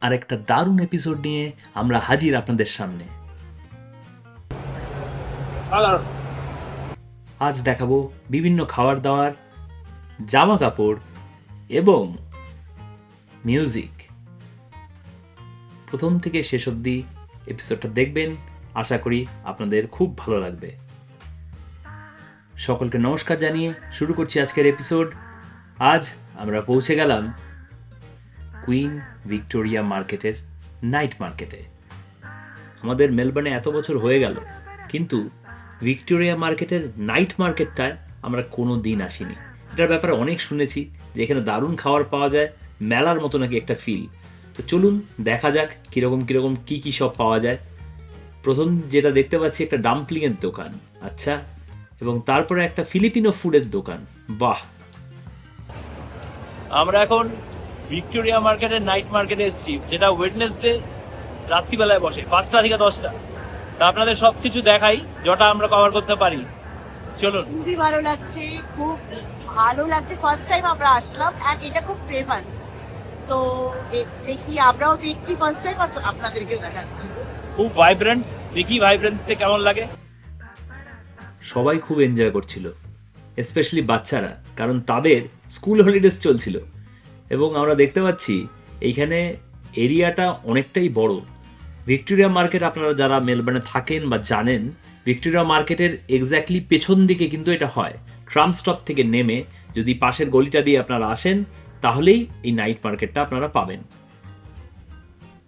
আর একটা দারুণ এপিসোড নিয়ে আমরা হাজির আপনাদের সামনে। আজ দেখাবো বিভিন্ন খাবার দাবার জামা কাপড় এবং মিউজিক প্রথম থেকে শেষ অবধি এপিসোডটা দেখবেন আশা করি আপনাদের খুব ভালো লাগবে। সকলকে নমস্কার জানিয়ে শুরু করছি আজকের এপিসোড আজ আমরা পৌঁছে গেলাম কুইন ভিক্টোরিয়া মার্কেটের নাইট মার্কেটে। আমাদের মেলবোর্নে এত বছর হয়ে গেল, কিন্তু ভিক্টোরিয়া মার্কেটের নাইট মার্কেটটায় আমরা কোনো দিন আসিনি। এটার ব্যাপারে অনেক শুনেছি যে এখানে দারুণ খাবার পাওয়া যায়, মেলার মতো নাকি একটা ফিল তো চলুন দেখা যাক কীরকম কীরকম, কী কী সব পাওয়া যায়। প্রথম যেটা দেখতে পাচ্ছি একটা ডাম্পলিংয়ের দোকান আচ্ছা এবং তারপরে একটা ফিলিপিনো ফুডের দোকান, বাহ! আমরা এখন ভিক্টোরিয়া মার্কেটের নাইট মার্কেটে এসেছি যেটা ওয়েডনেসডে রাত্রিবেলায় বসে পাঁচটা থেকে দশটা। তা আপনাদের সব কিছু দেখাই যটা আমরা কভার করতে পারি। চলুন। খুবই ভালো লাগছে খুব ভালো লাগছে। ফার্স্ট টাইম আমরা আসলাম অ্যান্ড এটা খুব ফেমাস সো দেখি আমরাও দেখছি ফার্স্ট টাইম আর আপনাদেরকেও দেখাচ্ছি। খুব ভাইব্রেন্ট দেখি ভাইব্রেন্সতে কেমন লাগে। সবাই খুব এনজয় করছিল স্পেশালি বাচ্চারা কারণ তাদের স্কুল হলিডেজ চলছিল। এবং আমরা দেখতে পাচ্ছি এইখানে এরিয়াটা অনেকটাই বড়। ভিক্টোরিয়া মার্কেট আপনারা যারা মেলবোর্নে থাকেন বা জানেন, ভিক্টোরিয়া মার্কেটের এক্স্যাক্টলি পেছন দিকে কিন্তু এটা হয়। ট্রাম স্টপ থেকে নেমে যদি পাশের গলিটা দিয়ে আপনারা আসেন, তাহলেই এই নাইট মার্কেটটা আপনারা পাবেন।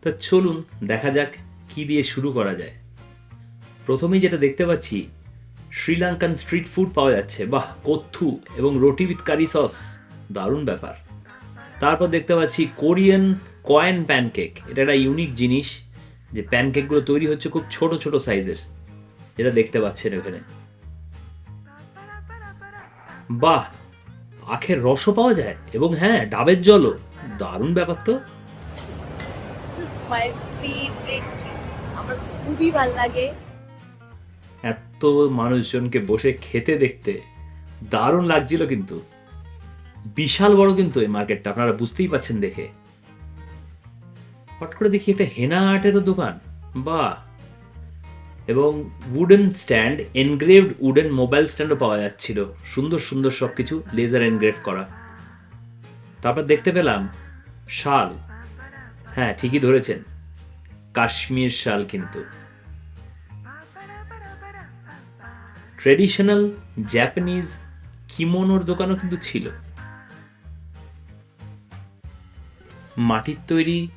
তা চলুন দেখা যাক কি দিয়ে শুরু করা যায়। প্রথমেই যেটা দেখতে পাচ্ছি, শ্রীলঙ্কান স্ট্রিট ফুড পাওয়া যাচ্ছে। বাহ, কত্থু এবং রুটি উইথ কারি সস। দারুণ ব্যাপার। তারপর দেখতে পাচ্ছি কোরিয়ান কয়েন প্যানকেক। এটা একটা ইউনিক জিনিস যে প্যানকেকগুলো তৈরি হচ্ছে খুব ছোট ছোট সাইজের। যেটা দেখতে পাচ্ছেন ওখানে বাহ! আখের রসও পাওয়া যায় এবং হ্যাঁ ডাবের জলও। দারুণ ব্যাপার তো। এত মানুষজনকে বসে খেতে দেখতে দারুণ লাগছিল কিন্তু। বিশাল বড় কিন্তু এই মার্কেটটা, আপনারা বুঝতেই পাচ্ছেন দেখে। হট করে দেখি একটা হেনা আর্টেরও দোকান বা এবং wooden stand engraved wooden mobile স্ট্যান্ডও পাওয়া যাচ্ছিল। সুন্দর সুন্দর সব কিছু লেজার এনগ্রেভ করা। তারপর দেখতে পেলাম শাল। হ্যাঁ ঠিকই ধরেছেন। কাশ্মীর শাল কিন্তু। ট্রেডিশনাল জাপানিজ কিমোনোর দোকানও কিন্তু ছিল। মাটির তৈরি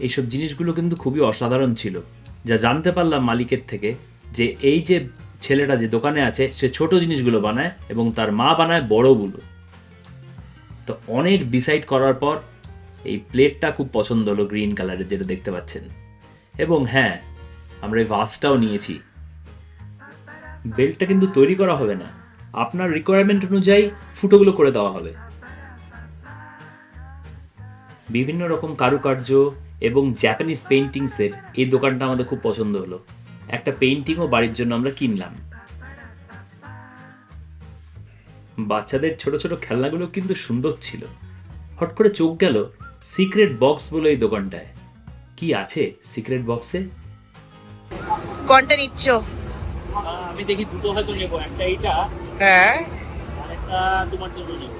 এইসব জিনিসগুলো কিন্তু খুবই অসাধারণ ছিল। যা জানতে পারলাম মালিকের থেকে যে এই যে ছেলেটা যে দোকানে আছে, সে ছোট জিনিসগুলো বানায় এবং তার মা বানায় বড়গুলো তো অনেক ডিসাইড করার পর এই প্লেটটা খুব পছন্দ হলো গ্রিন কালারের যেটা দেখতে পাচ্ছেন। এবং হ্যাঁ আমরা এই ভাসটাও নিয়েছি। বেল্টটা কিন্তু তৈরি করা হবে না। আপনার রিকোয়ারমেন্ট অনুযায়ী ফুটোগুলো করে দেওয়া হবে। বিভিন্ন রকম কারুকার্য এবং জ্যাপানিজ পেন্টিংসের এই দোকানটা আমাদের খুব পছন্দ হলো। একটা পেইন্টিংও বাড়ির জন্য আমরা কিনলাম। বাচ্চাদের ছোট ছোট খেলনাগুলো কিন্তু সুন্দর ছিল। হট করে চোখ গেল সিক্রেট বক্স বলে এই দোকানটায়। কি আছে সিক্রেট বক্সে কোনটা নিচ্ছ? আমি দেখি দুটো হয়তো নেব। একটা এইটা হ্যাঁ। আর একটা তোমার জন্য নেব।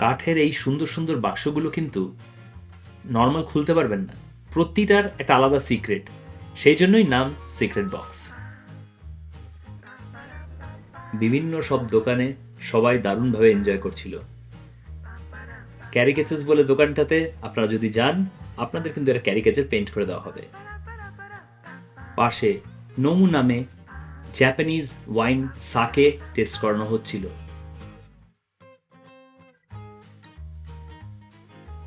কাঠের এই সুন্দর সুন্দর বাক্সগুলো কিন্তু নর্মাল খুলতে পারবেন না। প্রতিটার একটা আলাদা সিক্রেট সেই জন্যই নাম সিক্রেট বক্স বিভিন্ন সব দোকানে সবাই দারুণভাবে এনজয় করছিল। ক্যারিকেচাস বলে দোকানটাতে আপনারা যদি যান, আপনাদের কিন্তু এটা ক্যারিকেচার পেন্ট করে দেওয়া হবে। পাশে নমু নামে জাপানিজ ওয়াইন সাকে টেস্ট করানো হচ্ছিল।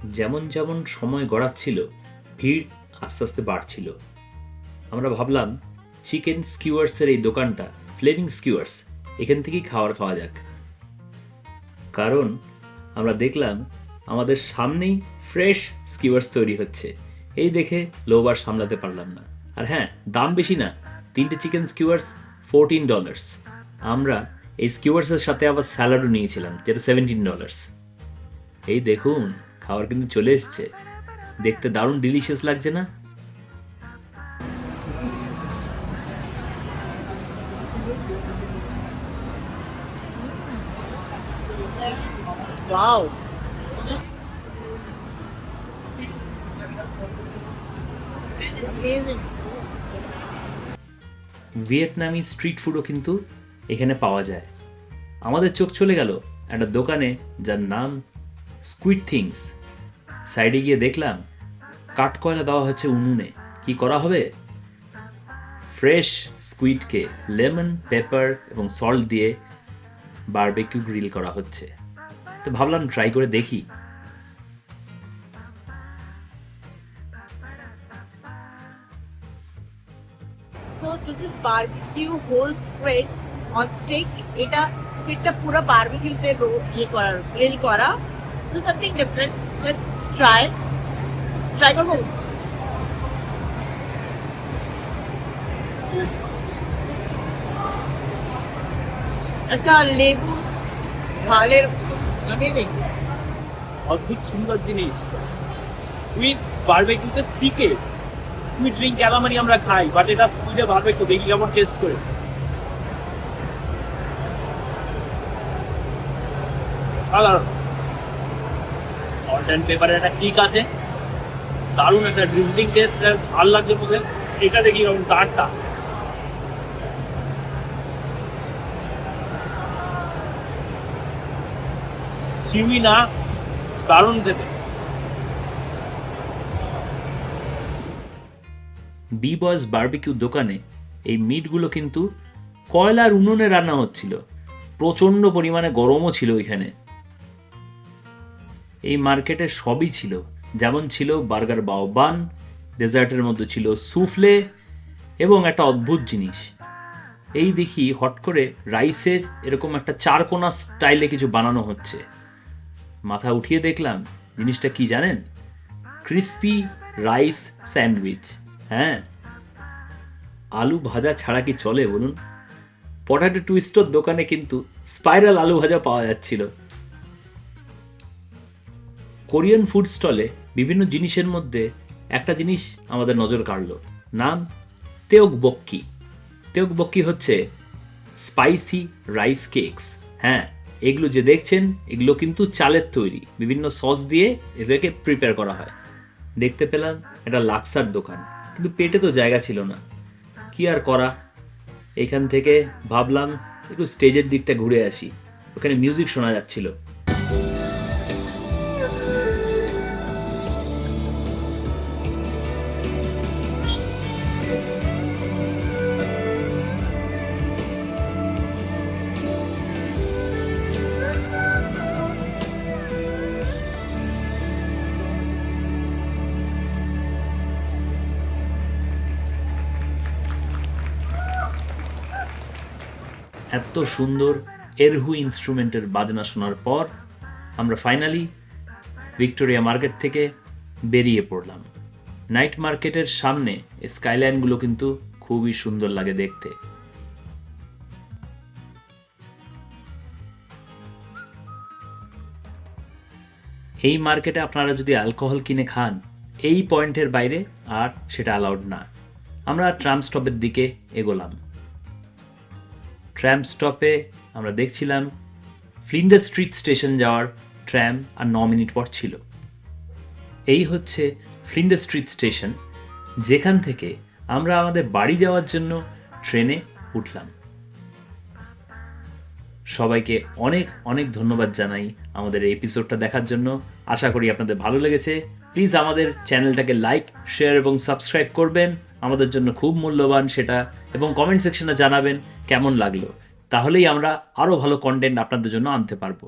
যেমন যেমন সময় গড়াচ্ছিল, ভিড় আস্তে আস্তে বাড়ছিল। আমরা ভাবলাম চিকেন স্কিউয়ার্সের এই দোকানটা ফ্লেভিং স্কিউয়ার্স এখান থেকেই খাবার খাওয়া যাক। কারণ আমরা দেখলাম, আমাদের সামনেই ফ্রেশ স্কিউয়ার্স তৈরি হচ্ছে। এই দেখে লোবার সামলাতে পারলাম না। আর হ্যাঁ দাম বেশি না। তিনটে চিকেন স্কিউয়ার্স ফোরটিন ডলার্স আমরা এই স্কিউয়ার্সের সাথে আবার স্যালাডও নিয়েছিলাম, যেটা সেভেন্টিন ডলার্স এই দেখুন, খাবার কিন্তু চলে এসছে। দেখতে দারুণ ডিলিশিয়াস লাগছে না? Wow Amazing. ভিয়েতনামি স্ট্রিট ফুডও কিন্তু এখানে পাওয়া যায়। আমাদের চোখ চলে গেল একটা দোকানে যার নাম স্কুইড থিংস সাইডে গিয়ে দেখলাম কাঠকয়লা দেওয়া হচ্ছে উনুনে। কি করা হবে? ফ্রেশ স্কুইডকে লেমন পেপার এবং সল্ট দিয়ে বারবেকিউ গ্রিল করা হচ্ছে। তো ভাবলাম ট্রাই করে দেখি। This whole barbecue on stick. এটা স্কুইডটা পুরো বারবিকিউতে ইয়ে করা গ্রিল করা। So something different let's try try করব? একটা লেবু, ঝালের. অদ্ভুত সুন্দর জিনিস। স্কুইড বারবেকিউতে স্টিকে স্কুইড ড্রিঙ্ক ক্যালামারি আমরা খাই বাট এটা স্কুইডে বারবেকিউ দেখি কেমন টেস্ট করেছে। সল্ট অ্যান্ড পেপারের একটা কিক আছে। দারুণ একটা ড্রিজলিং টেস্ট ঝাল লাগছে মধ্যে এটা দেখি কেমন তারটা চিনি না, দারুণ খেতে। বি বয়স বারবিকিউ দোকানে এই মিটগুলো কিন্তু কয়লার উনুনে রান্না হচ্ছিল। প্রচণ্ড পরিমাণে গরমও ছিল ওইখানে এই মার্কেটে সবই ছিল। যেমন ছিল বার্গার বাওবান, ডেজার্টের মধ্যে ছিল সুফলে এবং একটা অদ্ভুত জিনিস। এই দেখি হট করে রাইসের এরকম একটা চারকোনা স্টাইলে কিছু বানানো হচ্ছে। মাথা উঠিয়ে দেখলাম, জিনিসটা কি জানেন? Crispy rice sandwich. হ্যাঁ? আলু ভাজা ছাড়া কি চলে বলুন? পটাটো টুইস্টোর দোকানে কিন্তু স্পাইরাল আলু ভাজা পাওয়া যাচ্ছিল। কোরিয়ান ফুড স্টলে বিভিন্ন জিনিসের মধ্যে একটা জিনিস আমাদের নজর কাড়ল। নাম তেওক বক্কি তেওক বক্কি হচ্ছে স্পাইসি রাইস কেকস। হ্যাঁ এগুলো যে দেখছেন, এগুলো কিন্তু চালের তৈরি। বিভিন্ন সস দিয়ে এদেরকে প্রিপেয়ার করা হয়। দেখতে পেলাম একটা লাক্সার দোকান। কিন্তু পেটে তো জায়গা ছিল না। কি আর করা? এইখান থেকে ভাবলাম একটু স্টেজের দিকটা ঘুরে আসি। ওখানে মিউজিক শোনা যাচ্ছিল। এত সুন্দর এরহু ইনস্ট্রুমেন্টের বাজনা শোনার পর আমরা ফাইনালি ভিক্টোরিয়া মার্কেট থেকে বেরিয়ে পড়লাম। নাইট মার্কেটের সামনে স্কাইলাইনগুলো কিন্তু খুবই সুন্দর লাগে দেখতে। এই মার্কেটে আপনারা যদি অ্যালকোহল কিনে খান, এই পয়েন্টের বাইরে আর সেটা অ্যালাউড না। আমরা ট্রাম স্টপের দিকে এগোলাম। ট্র্যাম স্টপে আমরা দেখছিলাম ফ্লিন্ডার স্ট্রিট স্টেশন যাওয়ার ট্র্যাম আর ন মিনিট পর ছিল। এই হচ্ছে ফ্লিন্ডার স্ট্রিট স্টেশন যেখান থেকে আমরা আমাদের বাড়ি যাওয়ার জন্য ট্রেনে উঠলাম। সবাইকে অনেক অনেক ধন্যবাদ জানাই আমাদের এপিসোডটা দেখার জন্য। আশা করি আপনাদের ভালো লেগেছে। প্লিজ আমাদের চ্যানেলটাকে লাইক শেয়ার এবং সাবস্ক্রাইব করবেন। আমাদের জন্য খুব মূল্যবান সেটা এবং কমেন্ট সেকশনে জানাবেন কেমন লাগল। তাহলেই আমরা আরও ভালো কন্টেন্ট আপনাদের জন্য আনতে পারব।